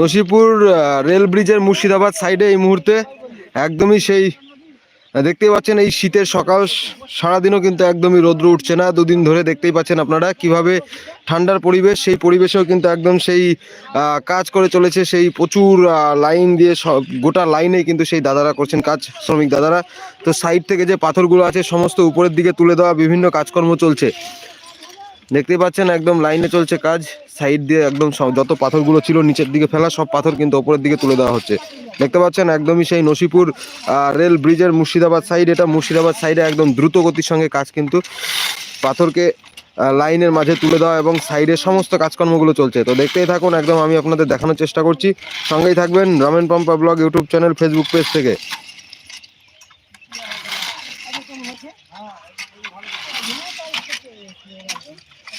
Nasipur rail ব্রিজের মুর্শিদাবাদ সাইডে এই মুহূর্তে একদমই সেই দেখতেই পাচ্ছেন এই শীতের সকাল সারাদিনও কিন্তু একদমই রৌদ্র উঠছে না। দুদিন ধরে দেখতেই পাচ্ছেন আপনারা কীভাবে ঠান্ডার পরিবেশ, সেই পরিবেশেও কিন্তু একদম সেই কাজ করে চলেছে। সেই প্রচুর লাইন দিয়ে সব গোটা লাইনে কিন্তু সেই দাদারা করছেন কাজ, শ্রমিক দাদারা। তো সাইড থেকে যে পাথরগুলো আছে, সমস্ত উপরের দিকে তুলে দেওয়া বিভিন্ন কাজকর্ম চলছে। দেখতেই পাচ্ছেন, একদম লাইনে চলছে কাজ। সাইড দিয়ে একদম যত পাথরগুলো ছিল, নিচের দিকে ফেলা, সব পাথর কিন্তু ওপরের দিকে তুলে দেওয়া হচ্ছে। দেখতে পাচ্ছেন, একদমই সেই নসিপুর রেল ব্রিজের মুর্শিদাবাদ সাইড এটা মুর্শিদাবাদ সাইডে একদম দ্রুত গতির সঙ্গে কাজ কিন্তু পাথরকে লাইনের মাঝে তুলে দেওয়া এবং সাইডে সমস্ত কাজকর্মগুলো চলছে। তো দেখতেই থাকুন, একদম আমি আপনাদের দেখানোর চেষ্টা করছি। সঙ্গেই থাকবেন Ramen Pampa blog YouTube channel Facebook page থেকে।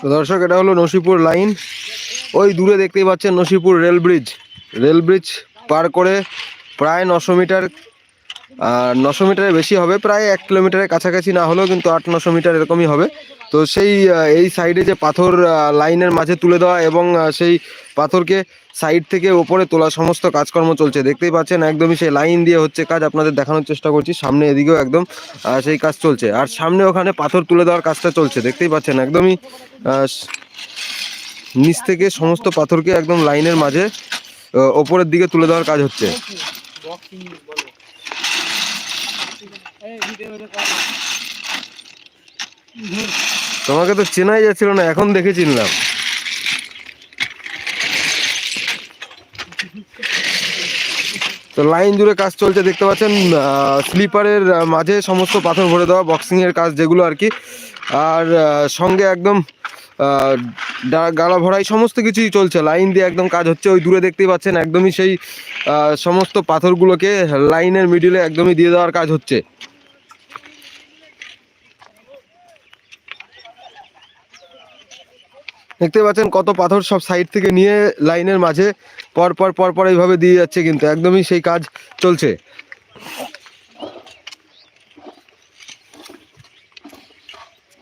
তো দর্শক, এটা হলো নসিপুর লাইন। ওই দূরে দেখতেই পাচ্ছেন Nasipur rail bridge. Rail bridge পার করে প্রায় নশো মিটার আর নশো মিটারের বেশি হবে, প্রায় এক কিলোমিটারের কাছাকাছি না হলেও কিন্তু আট, নশো মিটার এরকমই হবে। তো সেই এই সাইডে যে পাথর লাইনের মাঝে তুলে দেওয়া এবং সেই পাথরকে সাইড থেকে ওপরে তোলা সমস্ত কাজকর্ম চলছে। দেখতেই পাচ্ছেন একদমই সেই লাইন দিয়ে হচ্ছে কাজ আপনাদের দেখানোর চেষ্টা করছি। সামনে এদিকেও একদম সেই কাজ চলছে। আর সামনে ওখানে পাথর তুলে দেওয়ার কাজটা চলছে। দেখতেই পাচ্ছেন একদমই নিচ থেকে সমস্ত পাথরকে একদম লাইনের মাঝে ওপরের দিকে তুলে দেওয়ার কাজ হচ্ছে। তোমাকে তো চেনাই যাচ্ছিল না, এখন দেখে চিনলাম। তো লাইন জুড়ে কাজ চলছে, দেখতে পাচ্ছেন স্লিপারের মাঝে সমস্ত পাথর ভরে দেওয়া বক্সিং এর কাজ যেগুলো আর কি। আর সঙ্গে একদম গালা ভরাই সমস্ত কিছুই চলছে। লাইন দিয়ে একদম কাজ হচ্ছে, ওই দূরে দেখতেই পাচ্ছেন, একদমই সেই সমস্ত পাথরগুলোকে লাইনের মিডিলে একদমই দিয়ে দেওয়ার কাজ হচ্ছে। দেখতে পাচ্ছেন কত পাথর সব সাইড থেকে নিয়ে লাইনের মাঝে পর পর পর পর এইভাবে দিয়ে যাচ্ছে কিন্তু একদমই সেই কাজ চলছে।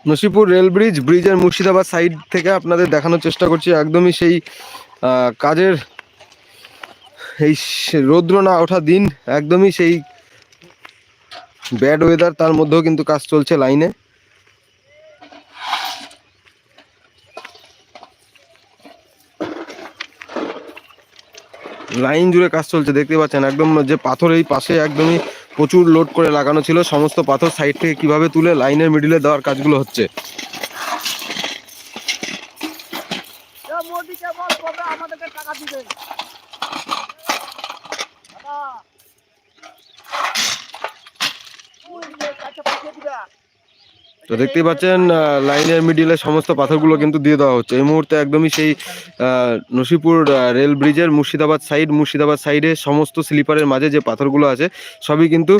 নসিপুর রেল ব্রিজ ব্রিজের মুর্শিদাবাদ সাইড থেকে আপনাদের দেখানোর চেষ্টা করছি, একদমই সেই কাজের এই রৌদ্র না ওঠা দিন, একদমই সেই ব্যাড ওয়েদার তার মধ্যেও কিন্তু কাজ চলছে লাইনে। লাইন জুড়ে কাজ চলছে, দেখতে পাচ্ছেন, একদম যে পাথর এই পাশে একদমই প্রচুর লোড করে লাগানো ছিল, সমস্ত পাথর সাইড থেকে কীভাবে তুলে লাইনের মিডিলে দেওয়ার কাজগুলো হচ্ছে। আমাদেরকে টাকা তো দেখতেই পাচ্ছেন লাইনের মিডিলে সমস্ত পাথরগুলো কিন্তু দিয়ে দেওয়া হচ্ছে। এই মুহূর্তে একদমই সেই নসিপুর রেল ব্রিজের মুর্শিদাবাদ সাইড মুর্শিদাবাদ সাইডে সমস্ত স্লিপারের মাঝে যে পাথরগুলো আছে, সবই কিন্তু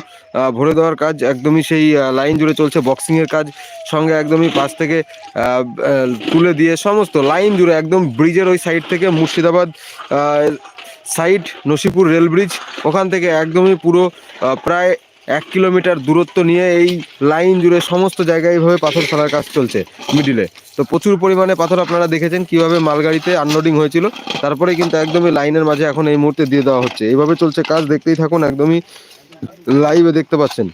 ভরে দেওয়ার কাজ, একদমই সেই লাইন জুড়ে চলছে বক্সিংয়ের কাজ। সঙ্গে একদমই পাশ থেকে তুলে দিয়ে সমস্ত লাইন জুড়ে একদম ব্রিজের ওই সাইড থেকে Murshidabad side Nasipur rail bridge, ওখান থেকে একদমই পুরো প্রায় এক কিলোমিটার দূরত্ব নিয়ে এই লাইন জুড়ে সমস্ত জায়গায় এইভাবে পাথর ফেলার কাজ চলছে মিডিলে। তো প্রচুর পরিমাণে পাথর আপনারা দেখেছেন কীভাবে মালগাড়িতে আনলোডিং হয়েছিল। তারপরে কিন্তু একদমই লাইনের মাঝে এখন এই মুহূর্তে দিয়ে দেওয়া হচ্ছে। এইভাবে চলছে কাজ, দেখতেই থাকুন, একদমই লাইভে দেখতে পাচ্ছেন।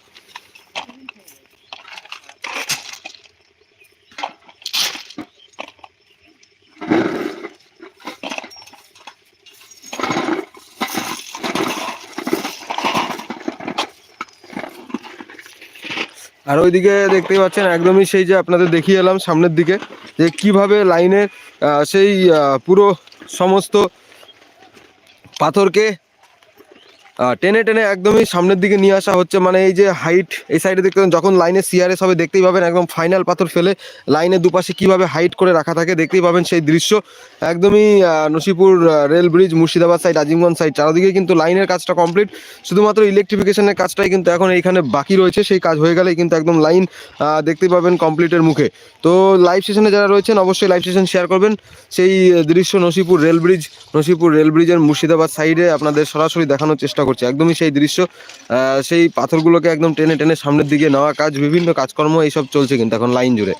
আর ওইদিকে দেখতেই পাচ্ছেন, একদমই সেই যে আপনাদের দেখিয়ে এলাম সামনের দিকে, যে কীভাবে লাইনের সেই পুরো সমস্ত পাথরকে টেনে টেনে একদমই সামনের দিকে নিয়ে আসা হচ্ছে। মানে এই যে হাইট এই সাইডে দেখতে যখন লাইনে সিআরএস হবে, দেখতেই পাবেন একদম ফাইনাল পাথর ফেলে লাইনের দুপাশে কীভাবে হাইট করে রাখা থাকে, দেখতেই পাবেন সেই দৃশ্য। একদমই Nasipur rail bridge Murshidabad side Azimganj side চারদিকে কিন্তু লাইনের কাজটা কমপ্লিট শুধুমাত্র ইলেকট্রিফিকেশনের কাজটাই কিন্তু এখন এইখানে বাকি রয়েছে। সেই কাজ হয়ে গেলেই কিন্তু একদম লাইন দেখতেই পাবেন কমপ্লিটের মুখে। তো লাইভ সেশনে যারা রয়েছেন, অবশ্যই লাইভ সেশন শেয়ার করবেন। সেই দৃশ্য Nasipur rail bridge Nasipur rail ব্রিজের মুর্শিদাবাদ সাইডে আপনাদের সরাসরি দেখানোর চেষ্টা করছে। একদমই সেই দৃশ্য সেই পাথরগুলোকে একদম টেনে টেনে সামনের দিকে নেওয়া কাজ, বিভিন্ন কাজকর্ম এইসব চলছে কিন্তু এখন লাইন জুড়ে।